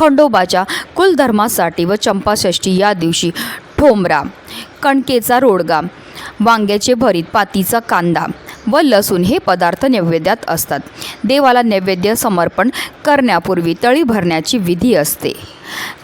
खंडोबाच्या कुलधर्मासाठी व चंपाषष्ठी या दिवशी ठोंबरा कणकेचा रोडगा वांग्याचे भरीत पातीचा कांदा व लसूण हे पदार्थ नैवेद्यात असतात. देवाला नैवेद्य समर्पण करण्यापूर्वी तळी भरण्याची विधी असते.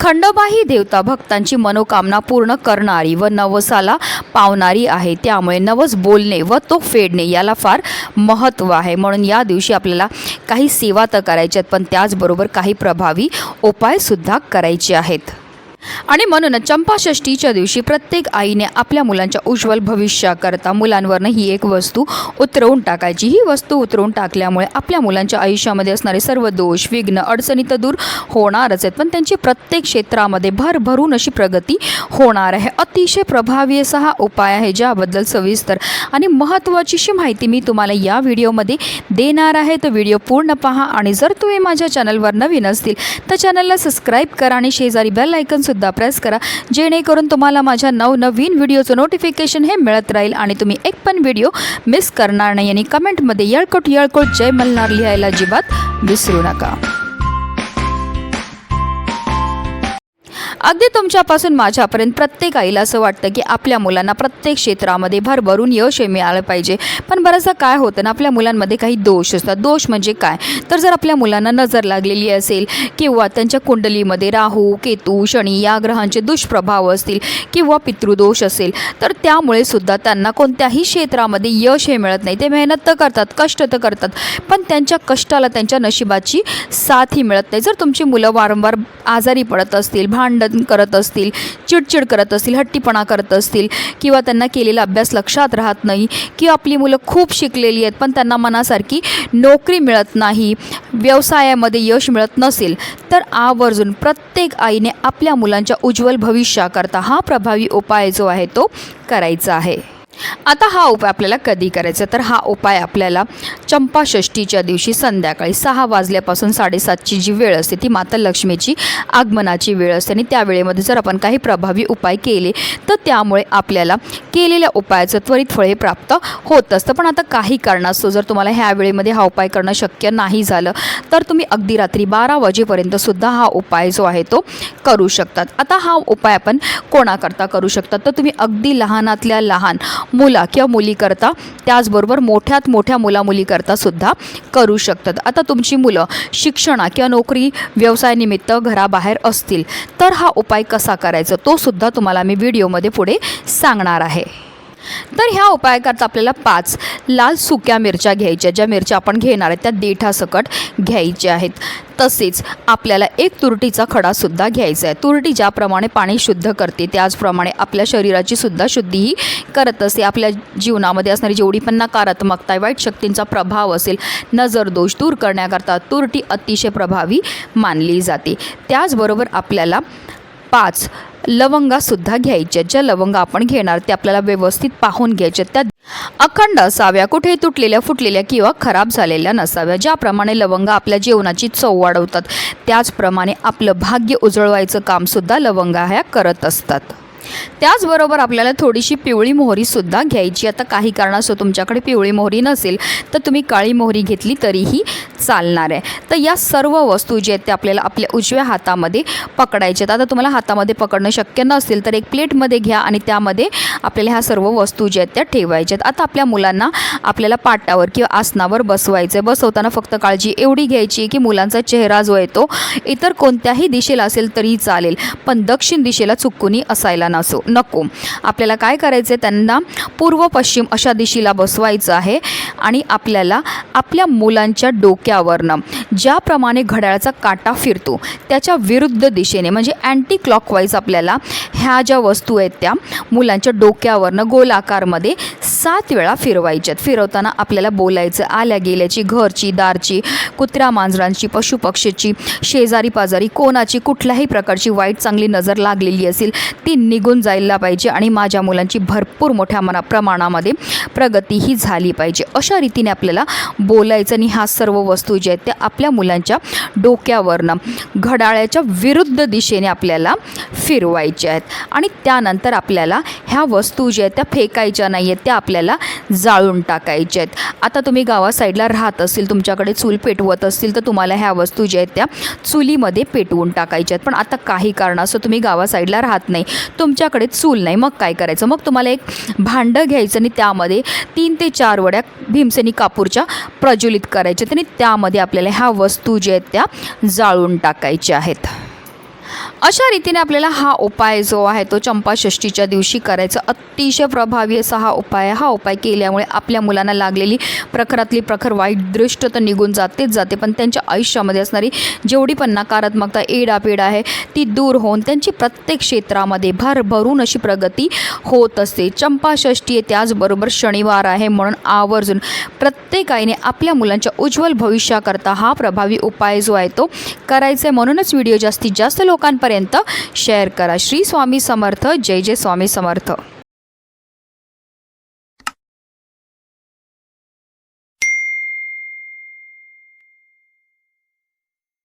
खंडोबा ही देवता भक्तांची मनोकामना पूर्ण करणारी व नवसाला पावणारी आहे. त्यामुळे नवस बोलणे व तो फेडणे याला फार महत्त्व आहे. म्हणून या दिवशी आपल्याला काही सेवा तर करायच्यात पण त्याचबरोबर काही प्रभावी उपायसुद्धा करायचे आहेत. आणि म्हणूनच चंपाषष्टीच्या दिवशी प्रत्येक आईने आपल्या मुलांच्या उज्ज्वल भविष्याकरता मुलांवरनं ही एक वस्तू उतरवून टाकायची. ही वस्तू उतरवून टाकल्यामुळे आपल्या मुलांच्या आयुष्यामध्ये असणारे सर्व दोष विघ्न अडचणी तर दूर होणारच आहेत. पण त्यांची प्रत्येक क्षेत्रामध्ये भरभरून अशी प्रगती होणार आहे. अतिशय प्रभावी असा हा उपाय आहे ज्याबद्दल सविस्तर आणि महत्त्वाचीशी माहिती मी तुम्हाला या व्हिडिओमध्ये देणार आहे. तर व्हिडिओ पूर्ण पहा आणि जर तुम्ही माझ्या चॅनलवर नवीन असतील तर चॅनलला सबस्क्राईब करा आणि शेजारी बेल सुद्धा प्रेस करा. जेणेकरून तुम्हाला माझ्या नवनवीन व्हिडिओचं नोटिफिकेशन हे मिळत राहील आणि तुम्ही एक पण व्हिडिओ मिस करणार नाही. आणि कमेंटमध्ये यळकोट यळकोट जय मल्हार लिहायला अजिबात विसरू नका. अगदी तुमच्यापासून माझ्यापर्यंत प्रत्येक आईला असं वाटतं की आपल्या मुलांना प्रत्येक क्षेत्रामध्ये भरभरून यश हे मिळालं पाहिजे. पण बरंचदा काय होतं ना आपल्या मुलांमध्ये काही दोष असतात. दोष म्हणजे काय? तर जर आपल्या मुलांना नजर लागलेली असेल किंवा त्यांच्या कुंडलीमध्ये राहू केतू शनी या ग्रहांचे दुष्प्रभाव असतील किंवा पितृदोष असेल तर त्यामुळे सुद्धा त्यांना कोणत्याही क्षेत्रामध्ये यश हे मिळत नाही. ते मेहनत तर करतात कष्ट तर करतात पण त्यांच्या कष्टाला त्यांच्या नशिबाची साथ ही मिळत नाही. जर तुमची मुलं वारंवार आजारी पडत असतील भांडण करत असतील चिडचिड करत असतील हट्टीपणा करत असतील किंवा त्यांना केलेला अभ्यास लक्षात राहत नाही किंवा आपली मुलं खूप शिकलेली आहेत पण त्यांना मनासारखी नोकरी मिळत नाही व्यवसायामध्ये यश मिळत नसेल तर आवर्जून प्रत्येक आईने आपल्या मुलांच्या उज्ज्वल भविष्याकरता हा प्रभावी उपाय जो आहे तो करायचा आहे. आता हा उपाय आपल्याला कधी करायचा? तर हा उपाय आपल्याला चंपाषष्टीच्या दिवशी संध्याकाळी सहा वाजल्यापासून साडेसातची जी वेळ असते ती माता लक्ष्मीची आगमनाची वेळ असते. आणि त्या वेळेमध्ये जर आपण काही प्रभावी उपाय केले तर त्यामुळे आपल्याला केलेल्या उपायाचं त्वरित फळ हे प्राप्त होत असतं. पण आता काही कारणास्तव जर तुम्हाला ह्या वेळेमध्ये हा उपाय करणं शक्य नाही झालं तर तुम्ही अगदी रात्री बारा वाजेपर्यंत सुद्धा हा उपाय जो आहे तो करू शकतात. आता हा उपाय आपण कोणाकरता करू शकतात? तर तुम्ही अगदी लहानातल्या लहान मुला किंवा मुलीकरता त्याचबरोबर मोठ्यात मोठ्या मुलामुलीकरता सुद्धा करू शकतात. आता तुमची मुलं शिक्षणा किंवा नोकरी व्यवसायानिमित्त घराबाहेर असतील तर हा उपाय कसा करायचा? तो सुद्धा तुम्हाला मी व्हिडिओमध्ये पुढे सांगणार आहे. तर ह्या उपायाकरता आपल्याला पाच लाल सुक्या मिरच्या घ्यायच्या ज्या मिरच्या आपण घेणार आहेत त्या देठासकट घ्यायच्या आहेत. तसेच आपल्याला एक तुरटीचा खडासुद्धा घ्यायचा आहे. तुरटी ज्याप्रमाणे पाणी शुद्ध करते त्याचप्रमाणे आपल्या शरीराची सुद्धा शुद्धी ही करत असते आपल्या जीवनामध्ये असणारी जेवढी पण नकारात्मकता आहे, वाईट शक्तींचा प्रभाव असेल नजर दोष दूर करण्याकरता तुरटी अतिशय प्रभावी मानली जाते. त्याचबरोबर आपल्याला पाच लवंगासुद्धा घ्यायच्या ज्या लवंगा आपण घेणार ते आपल्याला व्यवस्थित पाहून घ्यायच्या त्या अखंड असाव्या कुठे तुटलेल्या फुटलेल्या किंवा खराब झालेल्या नसाव्या. ज्याप्रमाणे लवंगा आपल्या जेवणाची चव वाढवतात त्याचप्रमाणे आपलं भाग्य उजळवायचं कामसुद्धा लवंगा ह्या करत असतात. त्याचबरोबर आपल्याला थोडीशी पिवळी मोहरीसुद्धा घ्यायची. आता काही कारणास्तव तुमच्याकडे पिवळी मोहरी नसेल तर तुम्ही काळी मोहरी घेतली तरीही चालणार आहे. तर या सर्व वस्तू ज्या आहेत त्या आपल्याला आपल्या उजव्या हातामध्ये पकडायच्या आहेत. आता तुम्हाला हातामध्ये पकडणं शक्य नसेल तर एक प्लेटमध्ये घ्या आणि त्यामध्ये आपल्याला ह्या सर्व वस्तू ज्या आहेत त्या ठेवायच्या आहेत. आता आपल्या मुलांना आपल्याला पाटावर किंवा आसनावर बसवायचं आहे बसवताना फक्त काळजी एवढी घ्यायची आहे की मुलांचा चेहरा जो आहे तो इतर कोणत्याही दिशेला असेल तरी चालेल पण दक्षिण दिशेला चुकूनही असायला नसो नको. आपल्याला काय करायचं आहे त्यांना पूर्व पश्चिम अशा दिशेला बसवायचं आहे आणि आपल्याला आपल्या मुलांच्या डोक्यावरनं ज्याप्रमाणे घड्याळाचा काटा फिरतो त्याच्या विरुद्ध दिशेने म्हणजे अँटी क्लॉकवाईज आपल्याला ह्या ज्या वस्तू आहेत त्या मुलांच्या डोक्यावरनं गोलाकारमध्ये सात वेळा फिरवायच्यात. फिरवताना आपल्याला बोलायचं आल्या गेल्याची घरची दारची कुत्र्या मांजरांची पशुपक्षीची शेजारी पाजारी कोणाची कुठल्याही प्रकारची वाईट चांगली नजर लागलेली असेल ती निघून जायला पाहिजे आणि माझ्या मुलांची भरपूर मोठ्या मना प्रमाणामध्ये प्रगती ही झाली पाहिजे. अशा रीतीने आपल्याला बोलायचं आणि ह्या सर्व वस्तू ज्या आहेत त्या आपल्या मुलांच्या डोक्यावरनं घड्याळ्याच्या विरुद्ध दिशेने आपल्याला फिरवायच्या आहेत. आणि त्यानंतर आपल्याला ह्या वस्तू ज्या आहेत त्या फेकायच्या नाही आहेत त्या आपल्याला जाळून टाकायच्या आहेत. आता तुम्ही गावा साईडला राहत असतील तुमच्याकडे चूल पेटवत असतील तर तुम्हाला ह्या वस्तू ज्या आहेत त्या चुलीमध्ये पेटवून टाकायच्या आहेत. पण आता काही कारणास्तव तुम्ही गावा साईडला राहत नाही. तुमच्याकडे चूल नाही. मग काय करायचं? मग तुम्हाला एक भांडं घ्यायचं आणि त्यामध्ये तीन ते चार वड्या भीमसेनी कापूरच्या प्रज्वलित करायच्या आणि त्यामध्ये आपल्याला ह्या वस्तू ज्या आहेत त्या जाळून टाकायच्या आहेत. अशा रीतीने आपल्याला हा उपाय जो आहे तो चंपाषष्टीच्या दिवशी करायचा. अतिशय प्रभावी असा हा उपाय आहे. हा उपाय केल्यामुळे आपल्या मुलांना लागलेली प्रखरातली प्रखर वाईट दृष्ट तर निघून जातेच जाते. पण त्यांच्या आयुष्यामध्ये असणारी जेवढी पण नकारात्मकता एडापेड आहे ती दूर होऊन त्यांची प्रत्येक क्षेत्रामध्ये भरभरून अशी प्रगती होत असते. चंपाषष्टी आहे त्याचबरोबर शनिवार आहे म्हणून आवर्जून प्रत्येक आईने आपल्या मुलांच्या उज्ज्वल भविष्याकरता हा प्रभावी उपाय जो आहे तो करायचा आहे. म्हणूनच व्हिडिओ जास्तीत जास्त लोकांपर्यंत शेअर करा. श्री स्वामी समर्थ. जय जय स्वामी समर्थ.